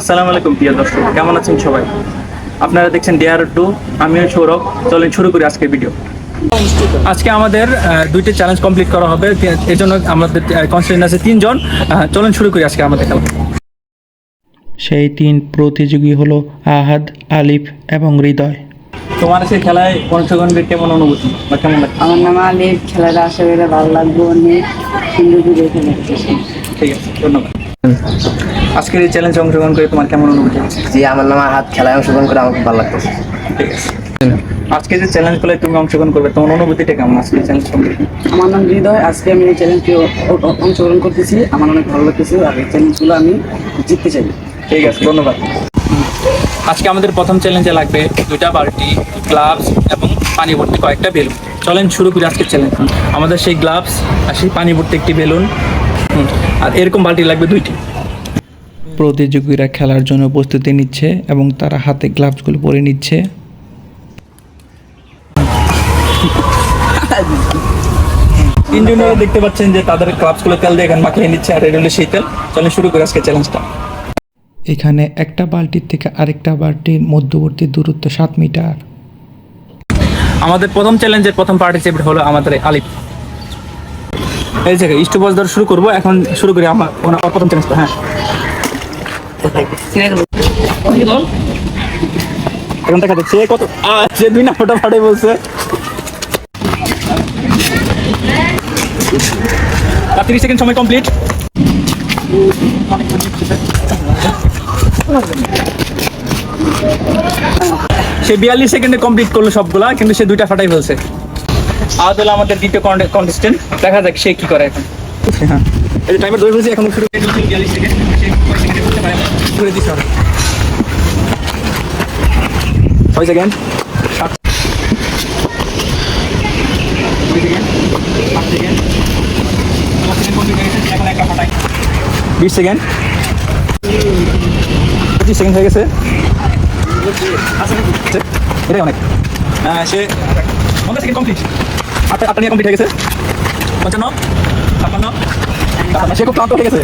আসসালামু আলাইকুম প্রিয় দর্শক। কেমন আছেন সবাই? আপনারা দেখছেন ডিআর টু আমিও সৌরভ। চলেন শুরু করি আজকের ভিডিও আজকে আমাদের দুইটি চ্যালেঞ্জ কমপ্লিট করা হবে। এর জন্য আমাদের কনস্টেন্ট আছে তিনজন। চলেন শুরু করি আজকে আমাদের খেলা। সেই তিন প্রতিযোগী হলো আহাদ আলিফ এবং হৃদয়। তোমার সেই খেলায় অংশগ্রহণ করে কেমন অনুভূতি বা কেমন লাগে আমার নাম আলিফ। খেলাটা আশা করে ভালো লাগবে। অনেক সুন্দর করে খেলে। ঠিক আছে ধন্যবাদ। আজকের এই চ্যালেঞ্জে অংশগ্রহণ করে তোমার কেমন অনুভূতি আছে জি আমার নাম হাত খেলায় অংশগ্রহণ করে আমার খুব ভালো লাগতেছে। ঠিক আছে। আজকে যে চ্যালেঞ্জগুলো তুমি অংশগ্রহণ করবে তোমার অনুভূতিটা কেমন আজকে চ্যালেঞ্জ আমার নাম হৃদয় আজকে আমি এই চ্যালেঞ্জটি অংশগ্রহণ করতেছি। আমার অনেক ভালো লাগতেছে আর এই চ্যালেঞ্জগুলো আমি জিততে চাই। ঠিক আছে ধন্যবাদ। আজকে আমাদের প্রথম চ্যালেঞ্জে লাগবে দুইটা বালতি গ্লাভস এবং পানি ভর্তি কয়েকটা বেলুন। চলেন শুরু করি আজকের চ্যালেঞ্জ আমাদের সেই গ্লাভস আর সেই পানি ভর্তি একটি বেলুন। আর এরকম বালতি লাগবে দুইটি। প্রতিযোগীরা খেলার জন্য প্রস্তুতি নিচ্ছে এবং তারা হাতে গ্লাভসগুলো পরে নিচ্ছে। তিনজনেরা দেখতে পাচ্ছেন যে তাদের গ্লাভসগুলো তেল দিয়ে এখানে মাখিয়ে নিচ্ছে আর এটা সেই তেল। চলেন শুরু করি আজকে চ্যালেঞ্জটা এখানে একটা বালতির থেকে আরেকটা বালতির মধ্যবর্তী দূরত্ব সাত মিটার। আমাদের প্রথম চ্যালেঞ্জের প্রথম পার্টিসিপেট হলো আমাদের আলিফ। এই জায়গায় স্টপজ ধরে শুরু করব। এখন শুরু করি আমার। ওনার প্রথম চ্যালেঞ্জটা হ্যাঁ। এখন দেখা যাচ্ছে কত সে দুই নাম্বারটা ফাটে বলছে। তিরিশ সেকেন্ড সময় কমপ্লিট সে বিয়াল্লিশ সেকেন্ডে কমপ্লিট করল সবগুলা, কিন্তু সে দুইটা ফাটাই ফেলছে। আজ হলো আমাদের দ্বিতীয় কন্টেস্টেন্ট দেখা যাক সে কি করে এখন। হ্যাঁ এই টাইমার ধরে ফেলছি, এখন শুরু করে দিচ্ছি ছয় সেকেন্ড সাত হয়ে বিশ সেকেন্ড পঁচিশ সেকেন্ড হয়ে গেছে। এটাই অনেক। হ্যাঁ সে পঞ্চাশ সেকেন্ড কমপ্লিট আটটা আটটা নিয়ে কমপ্লিট হয়ে গেছে? পঞ্চান্ন? ছাপ্পান্ন? ছাপ্পান্ন। সে খুব ক্লান্ত গেছে।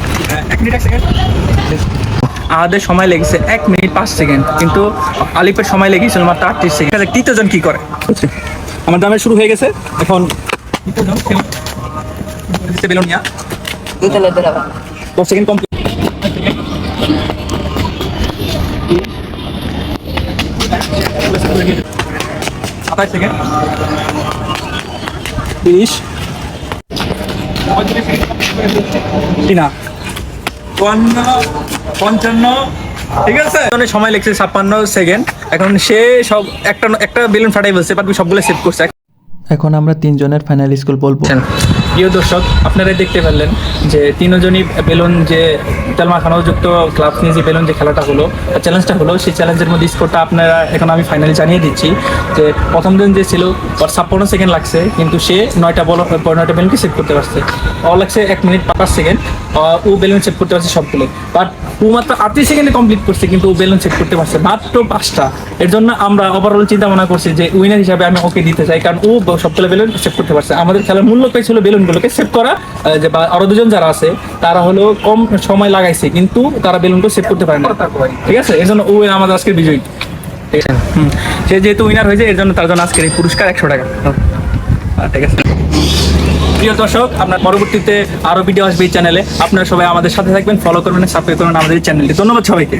এক মিনিট এক সেকেন্ড আমাদের সময় লেগেছে এক মিনিট পাঁচ সেকেন্ড কিন্তু আলিপের সময় লেগেছিল মাত্র আটত্রিশ সেকেন্ড তৃতীয়জন কি করে? আমার দামে শুরু হয়ে গেছে। এখন বেলুনিয়া। দশ সেকেন্ড কমপ্লিট সাতাশ সেকেন্ড তিরিশ। না চুয়ান্ন পঞ্চান্ন। ঠিক আছে? সময় লেগেছে ছাপ্পান্ন সেকেন্ড এখন সে সব একটা একটা বেলুন ফাটাই বলছে বাট সবগুলো সেভ করছে। এখন আমরা তিনজনের ফাইনাল স্কুল বলব। প্রিয় দর্শক আপনারা দেখতে পারলেন যে তিনজনই বেলুন যে তেল মাখানো যুক্ত ক্লাব নিয়ে যে বেলুন যে খেলাটা হলো চ্যালেঞ্জটা হলো, সেই চ্যালেঞ্জের মধ্যে স্কোরটা আপনারা এখন আমি ফাইনালি জানিয়ে দিচ্ছি যে প্রথম দিন যে ছিল, ওর ছাপ্পান্ন সেকেন্ড লাগছে, কিন্তু সে নয়টা বল, নয়টা বেলুনকে সেভ করতে পারছে। ও লাগছে এক মিনিট পাঁচ সেকেন্ড ও বেলুন সেভ করতে পারছে সবগুলো। বাট ও মাত্র আটত্রিশ সেকেন্ডে কমপ্লিট করছে, কিন্তু ও বেলুন সেভ করতে পারছে মাত্র পাঁচটা। এর জন্য আমরা ওভারঅল চিন্তা ভাবনা করছি যে উইনার হিসাবে আমি ওকে দিতে চাই, কারণ ও সবগুলো বেলুন সেভ করতে পারছে। আমাদের খেলার মূল লক্ষ্য ছিল বেলুনগুলোকে সেভ করা যে বা আরও দুজন যারা আছে, তারা হলো কম সময় লাগাইছে, কিন্তু তারা বেলুনটা সেভ করতে পারে না। ঠিক আছে? এর জন্য ও আমাদের আজকে বিজয়ী। ঠিক আছে? হুম। সে যেহেতু উইনার হয়েছে, এর জন্য তার জন্য আজকের এই পুরস্কার একশো টাকা। ঠিক আছে? প্রিয় দর্শক, আপনার পরবর্তীতে আরও ভিডিও আসবে এই চ্যানেলে আপনারা সবাই আমাদের সাথে থাকবেন ফলো করবেন সাবস্ক্রাইব করবেন আমাদের চ্যানেলটি ধন্যবাদ সবাইকে।